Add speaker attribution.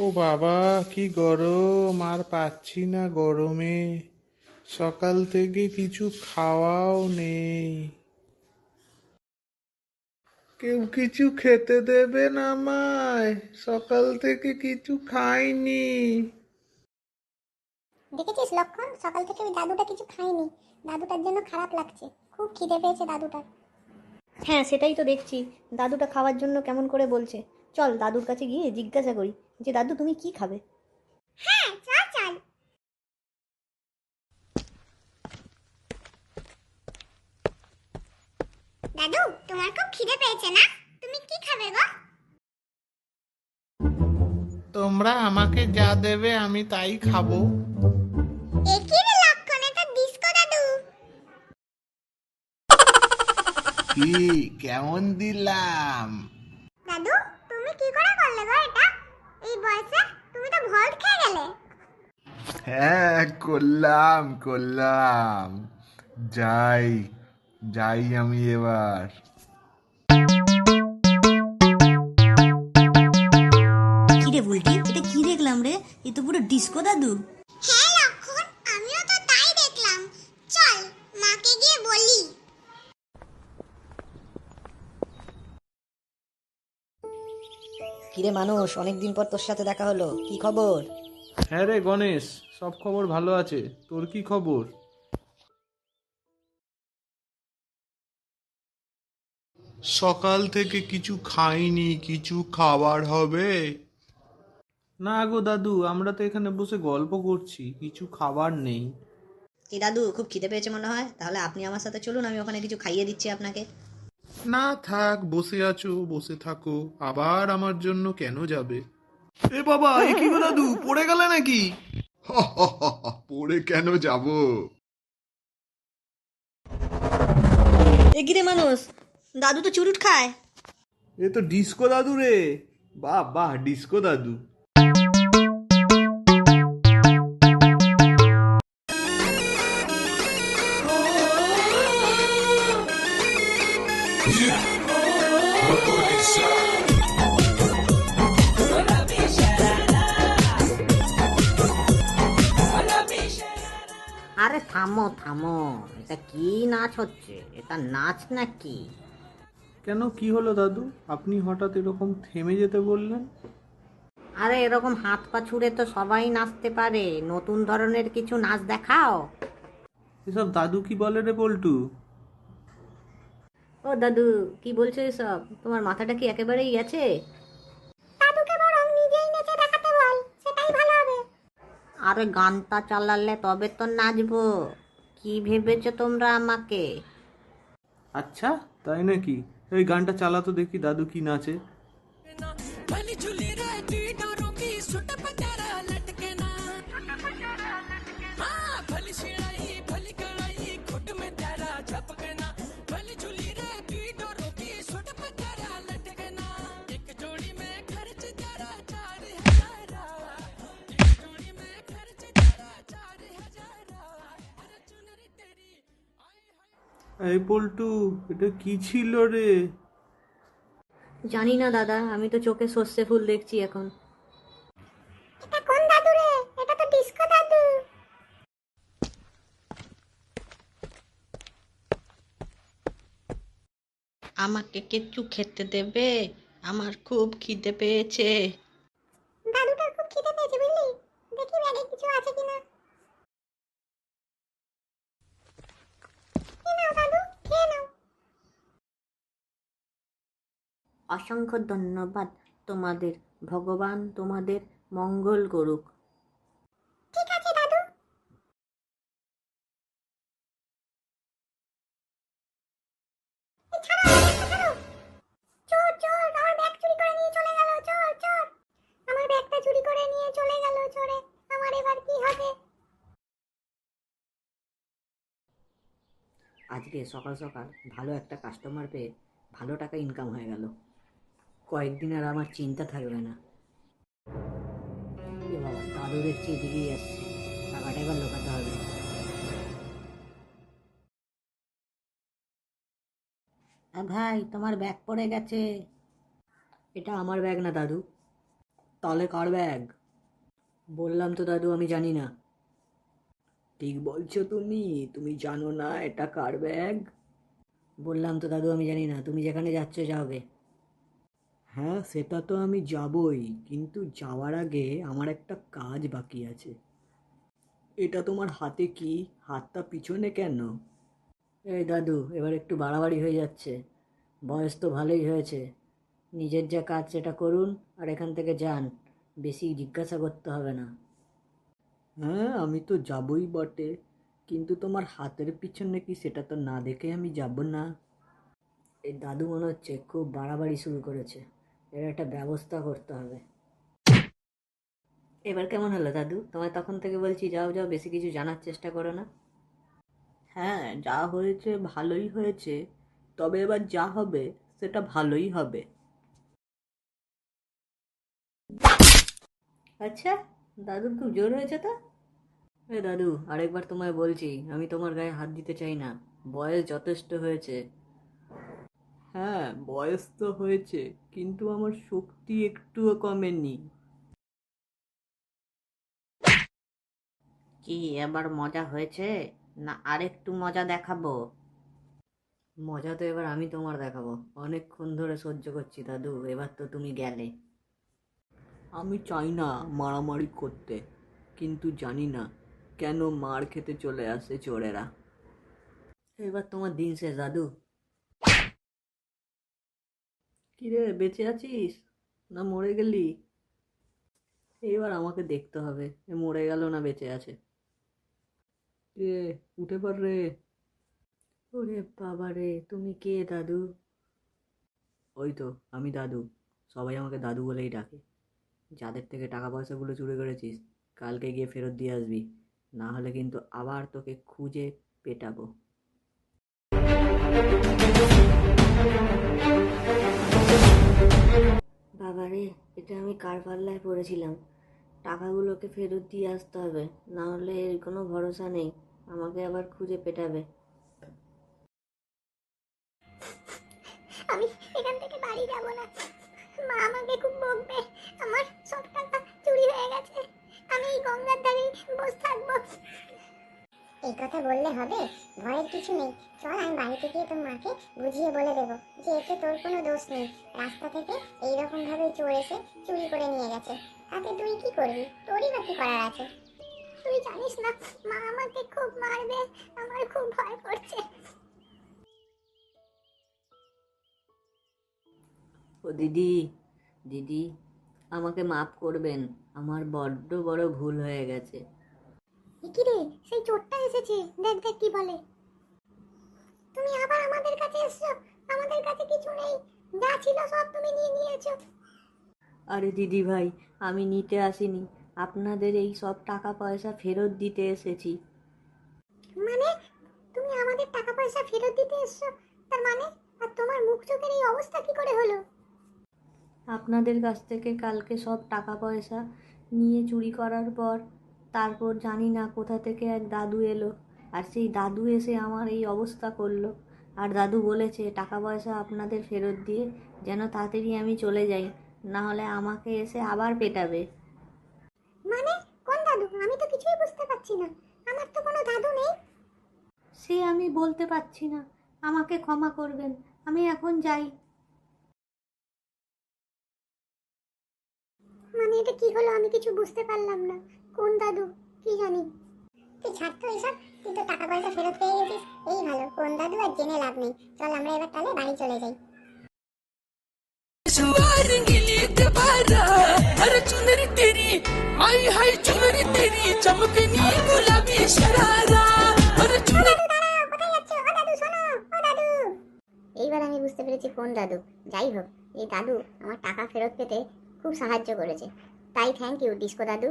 Speaker 1: ও বাবা কি গরম আর পাচ্ছি না গরমে। সকাল থেকে কিছু খাওয়াও নেই। কেউ কিছু খেতে দেবে না আমায় সকাল থেকে কিছু খাইনি।
Speaker 2: দেখেছিস লক্ষণ? সকাল থেকে ওই দাদুটা কিছু খায়নি দাদুটার জন্য খারাপ লাগছে। খুব খিদে পেয়েছে দাদুটার।
Speaker 3: হ্যাঁ সেটাই তো দেখছি। দাদুটা খাওয়ার জন্য কেমন করে বলছে? চল দাদুর কাছে গিয়ে জিজ্ঞাসা করি যে দাদু তুমি কি খাবে?
Speaker 2: হ্যাঁ চল চল। দাদু তোমার খুব খিদে পেয়েছে না? তুমি কি খাবে গো?
Speaker 1: তোমরা আমাকে যা দেবে আমি তাই খাব।
Speaker 2: এ কি রে লক্ষণ এটা ডিস্কো দাদু।
Speaker 1: কি কেমন দিলাম?
Speaker 2: দাদু তুমি কি করে করলে গো এটা? এই বয়সে তুমি তো ভল্ট খেয়ে গেলে।
Speaker 1: হ্যাঁ করলাম করলাম। যাই যাই আমি এবার।
Speaker 3: কি রে বুলটি এটা কি দেখলাম রে? এ তো পুরো ডিস্কো দাদু
Speaker 2: হ্যাঁ লক্ষণ আমিও তো তাই দেখলাম চল মাকে গিয়ে বলি
Speaker 3: কিরে মানুষ অনেকদিন পর তোর সাথে দেখা হলো। কি খবর?
Speaker 1: হ্যাঁ রে গণেশ সব খবর ভালো আছে। তোর কি খবর? সকাল থেকে কিছু খাইনি কিছু খাবার হবে? না গো দাদু আমরা তো এখানে বসে গল্প করছি কিছু খাবার নেই।
Speaker 3: কি দাদু খুব খিদে পেয়েছে মনে হয়? তাহলে আপনি আমার সাথে চলুন আমি ওখানে কিছু খাইয়ে দিচ্ছি আপনাকে।
Speaker 1: না থাক বসে আছো বসে থাকো। আবার আমার জন্য কেন যাবে? এ বাবা এ কি গো দাদু পড়ে গেলে নাকি? পড়ে কেন যাব?
Speaker 3: এ কিরে মানুষ? দাদু তো চুরুট খায়।
Speaker 1: এ তো ডিস্কো দাদু রে। বাহ বাহ ডিস্কো দাদু।
Speaker 4: আরে থামো থামো। এটা কি নাচ হচ্ছে? এটা নাচ নাকি?
Speaker 1: কেন? কি হলো দাদু? আপনি হঠাৎ এরকম থেমে যেতে বললেন?
Speaker 4: আরে এরকম হাত পা ছুড়ে তো সবাই নাচতে পারে। নতুন ধরনের কিছু নাচ দেখাও।
Speaker 1: এসব দাদু কি বলে রে পল্টু
Speaker 3: ও দাদু কি বলছো এসব? তোমার মাথাটা কি একেবারেই গেছে?
Speaker 2: দাদুকে বরং নিজেই নেচে দেখাতে বল সেটাই ভালো হবে।
Speaker 4: আরে গানটা চালালে তবে তো নাচবো। কি ভেবেছো তোমরা আমাকে?
Speaker 1: আচ্ছা তাই নাকি? এই গানটা চালাতো দেখি দাদু কি নাচে। এই পল্টু এটা কি ছিল রে?
Speaker 3: জানি না দাদা আমি তো চোখে সর্ষে ফুল দেখছি এখন।
Speaker 2: এটা কোন দাদু রে? এটা তো ডিস্কো দাদু।
Speaker 4: আমাকে কিছু খেতে দেবে আমার খুব খিদে পেয়েছে।
Speaker 2: দাদুটার খুব খিদে পেয়েছে বুঝলি? দেখি ব্যাগে কিছু আছে কিনা এই নাও দাদু খেয়ে নাও
Speaker 4: অসংখ্য ধন্যবাদ তোমাদের। ভগবান তোমাদের মঙ্গল করুক।
Speaker 2: ঠিক আছে দাদু। এই ছাড়ো, ব্যাগটা ছাড়ো। চোর চোর আমার ব্যাগ চুরি করে নিয়ে চলে গেল চোর চোর। আমার ব্যাগটা চুরি করে নিয়ে চলে গেল চোরে। আমার এবার কি হবে?
Speaker 4: আজকে সকাল সকাল ভালো একটা কাস্টমার পেয়ে ভালো টাকা ইনকাম হয়ে গেল। কয়েকদিন আর আমার চিন্তা থাকবে না। এ বাবা দাদু দেখছি এদিকেই আসছে। টাকাটা এবার লোকাতে হবে। ভাই, তোমার ব্যাগ পড়ে গেছে। এটা আমার ব্যাগ না, দাদু। তাহলে কার ব্যাগ? বললাম তো, দাদু, আমি জানি না। ঠিক বলছো তুমি। তুমি জানো না এটা কার ব্যাগ? বললাম তো, দাদু, আমি জানি না। তুমি যেখানে যাচ্ছ যাবে হ্যাঁ সেটা তো আমি যাবই। কিন্তু যাওয়ার আগে আমার একটা কাজ বাকি আছে। এটা তোমার হাতে কি? হাতটা পিছনে কেন? এই দাদু এবার একটু বাড়াবাড়ি হয়ে যাচ্ছে। বয়স তো ভালোই হয়েছে। নিজের যা কাজ সেটা করুন আর এখান থেকে যান। বেশি জিজ্ঞাসা করতে হবে না। হ্যাঁ আমি তো যাবই বটে। কিন্তু তোমার হাতের পিছনে কি সেটা তো না দেখে আমি যাব না? এই দাদু মনে হচ্ছে খুব বাড়াবাড়ি শুরু করেছে। এর একটা ব্যবস্থা করতে হবে। এবার কেমন হলো দাদু? তোমায় তখন থেকে বলছি, যাও যাও, বেশি কিছু জানার চেষ্টা করো না। হ্যাঁ যা হয়েছে ভালোই হয়েছে, তবে এবার যা হবে সেটা ভালোই হবে। আচ্ছা দাদুর খুব জোর হয়েছে তো? এ দাদু, আরেকবার তোমায় বলছি, আমি তোমার গায়ে হাত দিতে চাই না। বয়স যথেষ্ট হয়েছে। হ্যাঁ বয়স তো হয়েছে কিন্তু আমার শক্তি একটুও কমেনি। কি এবার মজা হয়েছে? না আরেকটু মজা দেখাবো? মজা তো এবার আমি তোমার দেখাবো। অনেকক্ষণ ধরে সহ্য করছি দাদু এবার তো তুমি গেলে। আমি চাই না মারামারি করতে কিন্তু জানি না কেন মার খেতে চলে আসে চোরেরা। এবার তোমার দিন শেষ দাদু। কিরে, বেঁচে আছিস? না মরে গেলি? এবার আমাকে দেখতে হবে এ মরে গেল না বেঁচে আছে। এ, উঠে পড় রে। ওরে বাবা রে, তুমি কে দাদু? ওই তো, আমি দাদু। সবাই আমাকে দাদু বলেই ডাকে। যাদের থেকে টাকা পয়সাগুলো চুরি করেছিস, কালকে গিয়ে ফেরত দিয়ে আসবি। না হলে কিন্তু আবার তোকে খুঁজে পেটাবো। বাবারে এটা আমি কার পাল্লায় পড়েছিলাম টাকাগুলোকে ফেরত দিয়ে আসতে হবে, না হলে এর কোনো ভরসা নেই। আমাকে আবার খুঁজে পেটাবে।
Speaker 2: আমি এখান থেকে বাড়ি যাব না। মা আমাকে খুব বকবে। আমার সব টাকা এই কথা বললে হবে, ভয়ের কিছু নেই। চল আমি বাড়িতে গিয়ে তোর মাকে বুঝিয়ে বলে দেবো যে এতে তোর কোনো দোষ নেই। রাস্তা থেকে এইরকম ভাবে চোর এসে চুরি করে নিয়ে গেছে। তাতে তুই কি করবি? তোরই বা কি করার আছে? তুই জানিস না, মা আমাকে খুব মারবে, আমার খুব ভয় করছে।
Speaker 4: ও দিদি দিদি, আমাকে মাফ করবেন, আমার বড্ড বড় ভুল হয়ে গেছে।
Speaker 2: কি রে সেই চোরটা এসেছে। দেখ দেখ কি বলে। তুমি আবার আমাদের কাছে এসছো? আমাদের কাছে কিছু নেই। যা ছিল সব তুমি নিয়ে নিয়েছো।
Speaker 4: আরে দিদি ভাই আমি নিতে আসিনি। আপনাদের এই সব টাকা পয়সা ফেরত দিতে এসেছি।
Speaker 2: মানে? তুমি আমাদের টাকা পয়সা ফেরত দিতে এসছো? তার মানে? আর তোমার মুখ চোখের এই অবস্থা কি করে হলো?
Speaker 3: আপনাদের কাছ থেকে কালকে সব টাকা পয়সা নিয়ে চুরি করার পর তারপর জানি না কোথা থেকে এক দাদু এলো আর সেই দাদু এসে আমার এই অবস্থা করল। আর দাদু বলেছে টাকা পয়সা আপনাদের ফেরত দিয়ে যেন তাড়াতাড়ি আমি চলে যাই না হলে আমাকে এসে আবার পেটাবে।
Speaker 2: মানে? কোন দাদু? আমি তো কিছুই বুঝতে পারছি না। আমার তো কোনো দাদু নেই।
Speaker 3: সে আমি বলতে পারছি না। আমাকে ক্ষমা করবেন আমি এখন যাই।
Speaker 2: মানে এটা কি হলো? আমি কিছু বুঝতে পারলাম না। কোন দাদু কি জানি তুই ছাড় তো এসব তুই তো টাকা পয়সা ফেরত পেয়ে গেছিস এই ভালো কোন দাদু আর জেনে লাভ নেই চল আমরা এবার তাহলে বাড়ি চলে যাই
Speaker 5: रंगीली दोबारा हर चुनरी तेरी आई हाय चुनरी तेरी चमकनी गुलाबी शरारा हर चुनरी
Speaker 2: দাঁড়াও কোথায় যাচ্ছ ও দাদু শোনো ও দাদু এইবার আমি বুঝতে পেরেছি কোন দাদু যাই হোক এই দাদু আমার টাকা ফেরত পেতে খুব সাহায্য করেছে তাই থ্যাংক ইউ ডিস্কো দাদু